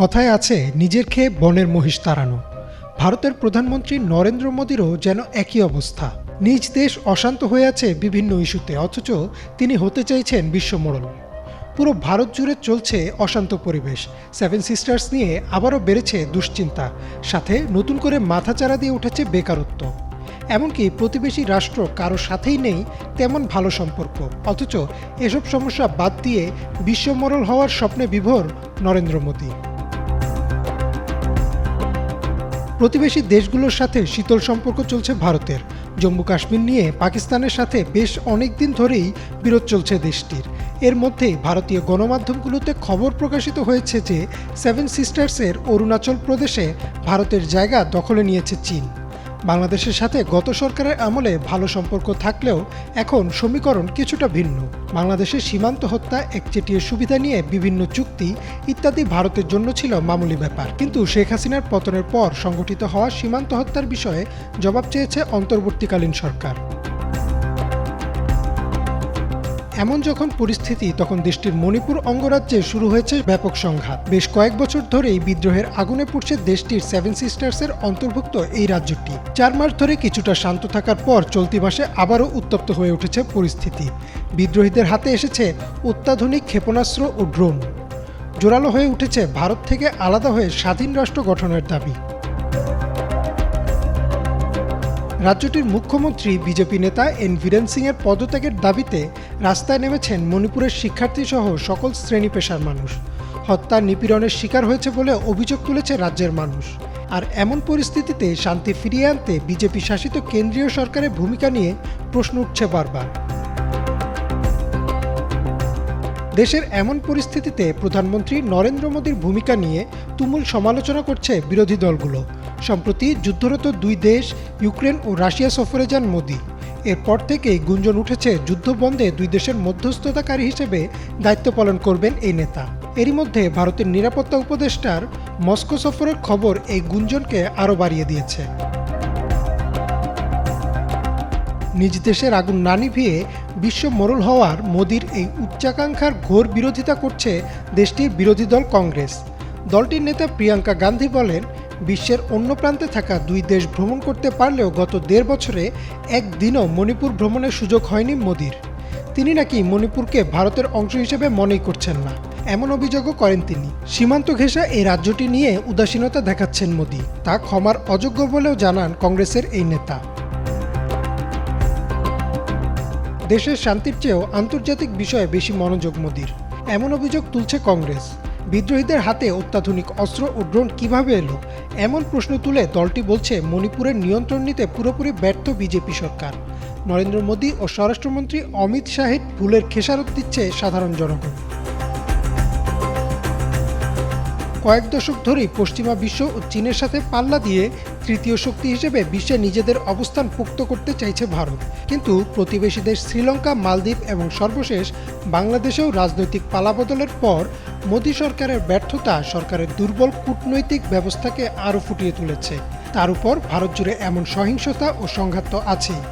কথায় আছে, নিজের খেয়ে বনের মহিষ তাড়ানো। ভারতের প্রধানমন্ত্রী নরেন্দ্র মোদীরও যেন একই অবস্থা। নিজ দেশ অশান্ত হয়ে আছে বিভিন্ন ইস্যুতে, অথচ তিনি হতে চাইছেন বিশ্বমোড়ল পুরো ভারত জুড়ে চলছে অশান্ত পরিবেশ। সেভেন সিস্টার্স নিয়ে আবারও বেড়েছে দুশ্চিন্তা। সাথে নতুন করে মাথাচাড়া দিয়ে উঠেছে বেকারত্ব। এমনকি প্রতিবেশী রাষ্ট্র কারও সাথেই নেই, তেমন ভালো সম্পর্ক। অথচ এসব সমস্যা বাদ দিয়ে বিশ্বমোড়ল হওয়ার স্বপ্নে বিভোর নরেন্দ্র মোদী। প্রতিবেশী দেশগুলোর সাথে শীতল সম্পর্ক চলছে ভারতের। জম্মু কাশ্মীর নিয়ে পাকিস্তানের সাথে বেশ অনেক দিন ধরেই বিরোধ চলছে দেশটির। এর মধ্যে ভারতীয় গণমাধ্যমগুলোতে খবর প্রকাশিত হয়েছে যে, সেভেন সিস্টার্সের অরুণাচল প্রদেশে ভারতের জায়গা দখলে নিয়েছে চীন। বাংলাদেশের সাথে গত সরকারের আমলে ভালো সম্পর্ক থাকলেও এখন সমীকরণ কিছুটা ভিন্ন। বাংলাদেশের সীমান্ত হত্যা, একচেটিয়ে সুবিধা নিয়ে বিভিন্ন চুক্তি ইত্যাদি ভারতের জন্য ছিল মামুলি ব্যাপার। কিন্তু শেখ হাসিনার পতনের পর সংগঠিত হওয়া সীমান্ত হত্যার বিষয়ে জবাব চেয়েছে অন্তর্বর্তীকালীন সরকার। এমন যখন পরিস্থিতি, তখন দেশটির মণিপুর অঙ্গরাজ্যে শুরু হয়েছে ব্যাপক সংঘাত। বেশ কয়েক বছর ধরেই বিদ্রোহের আগুনে পড়ছে দেশটির সেভেন সিস্টার্সের অন্তর্ভুক্ত এই রাজ্যটি। চার মাস ধরে কিছুটা শান্ত থাকার পর চলতি মাসে আবারও উত্তপ্ত হয়ে উঠেছে পরিস্থিতি। বিদ্রোহীদের হাতে এসেছে অত্যাধুনিক ক্ষেপণাস্ত্র ও ড্রোন। জোরালো হয়ে উঠেছে ভারত থেকে আলাদা হয়ে স্বাধীন রাষ্ট্র গঠনের দাবি। রাজ্যটির মুখ্যমন্ত্রী, বিজেপি নেতা এন বীরেন সিংয়ের পদত্যাগের দাবিতে রাস্তায় নেমেছেন মণিপুরের শিক্ষার্থী সহ সকল শ্রেণি পেশার মানুষ। হত্যা নিপীড়নের শিকার হয়েছে বলে অভিযোগ তুলেছে রাজ্যের মানুষ। আর এমন পরিস্থিতিতে শান্তি ফিরিয়ে আনতে বিজেপি শাসিত কেন্দ্রীয় সরকারের ভূমিকা নিয়ে প্রশ্ন উঠছে বারবার। দেশের এমন পরিস্থিতিতে প্রধানমন্ত্রী নরেন্দ্র মোদীর ভূমিকা নিয়ে তুমুল সমালোচনা করছে বিরোধী দলগুলো। সম্প্রতি যুদ্ধরত দুই দেশ, ইউক্রেন ও রাশিয়া সফরে যান মোদী। এরপর থেকেই গুঞ্জন উঠেছে যুদ্ধ বন্ধে দুই দেশের মধ্যস্থতাকারী হিসেবে দায়িত্ব পালন করবেন এই নেতা। এরই মধ্যে ভারতের নিরাপত্তা উপদেষ্টার মস্কো সফরের খবর এই গুঞ্জনকে আরও বাড়িয়ে দিয়েছে। নিজ দেশের আগুন না নিভিয়ে বিশ্ব মোড়ল হওয়ার মোদির এই উচ্চাকাঙ্ক্ষার ঘোর বিরোধিতা করছে দেশটির বিরোধী দল কংগ্রেস। দলটির নেতা প্রিয়াঙ্কা গান্ধী বলেন বিশ্বের অন্য প্রান্তে থাকা দুই দেশ ভ্রমণ করতে পারলেও গত দেড় বছরে একদিনও মণিপুর ভ্রমণের সুযোগ হয়নি মোদির। তিনি নাকি মণিপুরকে ভারতের অংশ হিসেবে মনেই করছেন না। এমন অভিযোগও করেন তিনি। সীমান্ত ঘেঁষা এই রাজ্যটি নিয়ে উদাসীনতা দেখাচ্ছেন মোদি। তা ক্ষমার অযোগ্য বলেও জানান কংগ্রেসের এই নেতা। দেশের শান্তির চেয়েও আন্তর্জাতিক বিষয়ে বেশি মনোযোগ মোদির। এমন অভিযোগ তুলছে কংগ্রেস। বিদ্রোহীদের হাতে অত্যাধুনিক অস্ত্র ও ড্রোন কীভাবে এলো? এমন প্রশ্ন তুলে দলটি বলছে, মণিপুরের নিয়ন্ত্রণ নিতে পুরোপুরি ব্যর্থ বিজেপি সরকার। নরেন্দ্র মোদী ও স্বরাষ্ট্রমন্ত্রী অমিত শাহের ভুলের খেসারত দিচ্ছে সাধারণ জনগণ। কয়েক দশক ধরেই পশ্চিমা বিশ্ব ও চীনের সাথে পাল্লা দিয়ে তৃতীয় শক্তি হিসেবে বিশ্বে নিজেদের অবস্থান পুক্ত করতে চাইছে ভারত। কিন্তু প্রতিবেশী দেশ শ্রীলঙ্কা, মালদ্বীপ এবং সর্বশেষ বাংলাদেশেও রাজনৈতিক পালাবদলের পর মোদী সরকারের ব্যর্থতা সরকারের দুর্বল কূটনৈতিক ব্যবস্থাকে আরও ফুটিয়ে তুলেছে। তার উপর ভারত জুড়ে এমন সহিংসতা ও সংঘাত তো আছেই।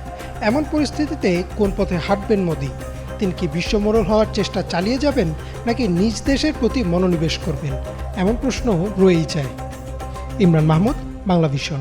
এমন পরিস্থিতিতে কোন পথে হাঁটবেন মোদী? তিনি কি বিশ্বমোড়ল হওয়ার চেষ্টা চালিয়ে যাবেন নাকি নিজ দেশের প্রতি মনোনিবেশ করবেন? এমন প্রশ্ন রয়েই যায় ইমরান মাহমুদ বাংলা ভিশন